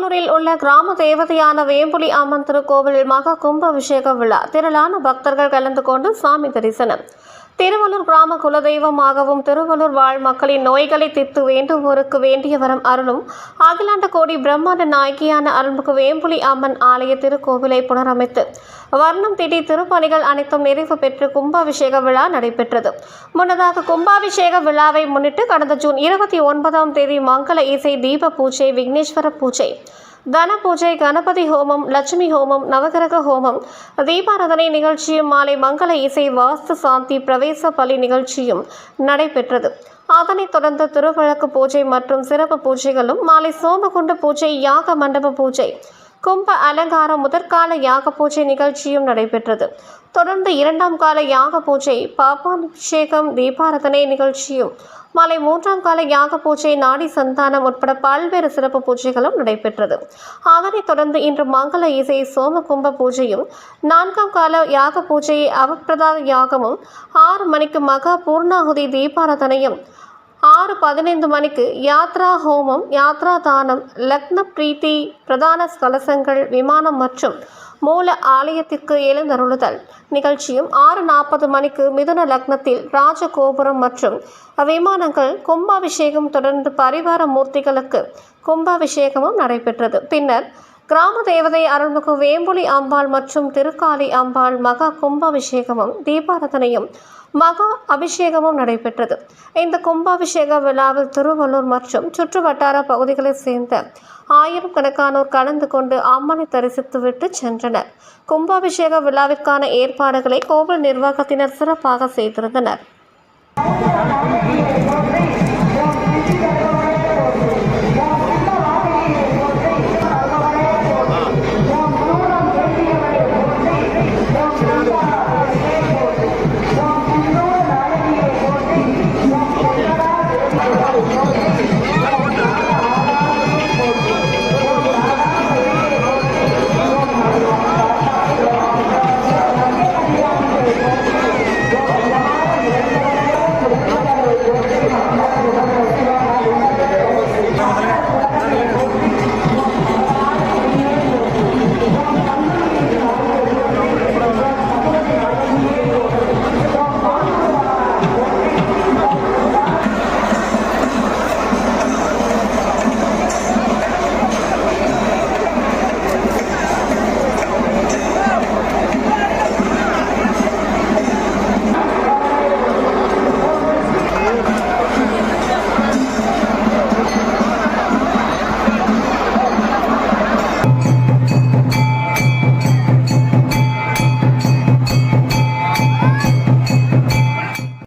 திருவள்ளூரில் உள்ள கிராம தேவதையான வேம்புலி அம்மன் திருக்கோவிலில் மகா கும்பாபிஷேக விழா. திரளான பக்தர்கள் கலந்து கொண்டு சாமி தரிசனம். திருவள்ளூர் கிராம குலதெய்வமாகவும் திருவள்ளூர் வாழ் மக்களின் நோய்களை தித்து வேண்டுவோருக்கு வேண்டிய வரம் அருளும். அகிலாண்ட கோடி பிரம்மாண்ட நாயகியான அருள்மிகு வேம்புலி அம்மன் ஆலய திருக்கோவிலை புனரமைத்து வர்ணம் திடி திருப்பணிகள் அனைத்தும் நிறைவு பெற்று கும்பாபிஷேக விழா நடைபெற்றது. முன்னதாக கும்பாபிஷேக விழாவை முன்னிட்டு கடந்த ஜூன் இருபத்தி ஒன்பதாம் தேதி மங்கள இசை தீப பூஜை விக்னேஸ்வர பூஜை தன பூஜை கணபதி ஹோமம் லட்சுமி ஹோமம் நவகிரக ஹோமம் தீபாராதனை நிகழ்ச்சியும் மாலை மங்கள இசை வாஸ்து சாந்தி பிரவேச பலி நிகழ்ச்சியும் நடைபெற்றது. அதனைத் தொடர்ந்து திருவிளக்கு பூஜை மற்றும் சிறப்பு பூஜைகளும் மாலை சோமகுண்ட பூஜை யாக மண்டப பூஜை கும்ப அலங்காரம் முதற்கால யாக பூஜை நிகழ்ச்சியும் நடைபெற்றது. தொடர்ந்து இரண்டாம் கால யாக பூஜை பாபாபிஷேகம் தீபாரதனை நிகழ்ச்சியும் மாலை மூன்றாம் கால யாக பூஜை நாடி சந்தானம் உட்பட பல்வேறு சிறப்பு பூஜைகளும் நடைபெற்றது. அதனைத் தொடர்ந்து இன்று மங்கள இசை சோம கும்ப பூஜையும் நான்காம் கால யாக பூஜை அவப்பிரதாத யாகமும் ஆறு மணிக்கு மகா பூர்ணாகுதி தீபாராதனையும் ஆறு பதினைந்து மணிக்கு யாத்ரா ஹோமம் யாத்ரா தானம் லக்ன பிரீத்தி பிரதான கலசங்கள் விமானம் மற்றும் மூல ஆலயத்திற்கு எழுந்தருளுதல். நிகழ்ச்சியும் ஆறு நாற்பது மணிக்கு மிதுன லக்னத்தில் ராஜகோபுரம் மற்றும் விமானங்கள் கும்பாபிஷேகம் தொடர்ந்து பரிவார மூர்த்திகளுக்கு கும்பாபிஷேகமும் நடைபெற்றது. பின்னர் கிராம தேவதை அருள்மிகு வேம்புலி அம்பாள் மற்றும் திருக்காளி அம்பாள் மகா கும்பாபிஷேகமும் தீபாரதனையும் மகா அபிஷேகமும் நடைபெற்றது. இந்த கும்பாபிஷேக விழாவில் திருவள்ளூர் மற்றும் சுற்று வட்டார பகுதிகளைச் சேர்ந்த ஆயிரம் கணக்கானோர் கலந்து கொண்டு அம்மனை தரிசித்துவிட்டு சென்றனர். கும்பாபிஷேக விழாவிற்கான ஏற்பாடுகளை கோவில் நிர்வாகத்தினர் சிறப்பாக செய்திருந்தனர்.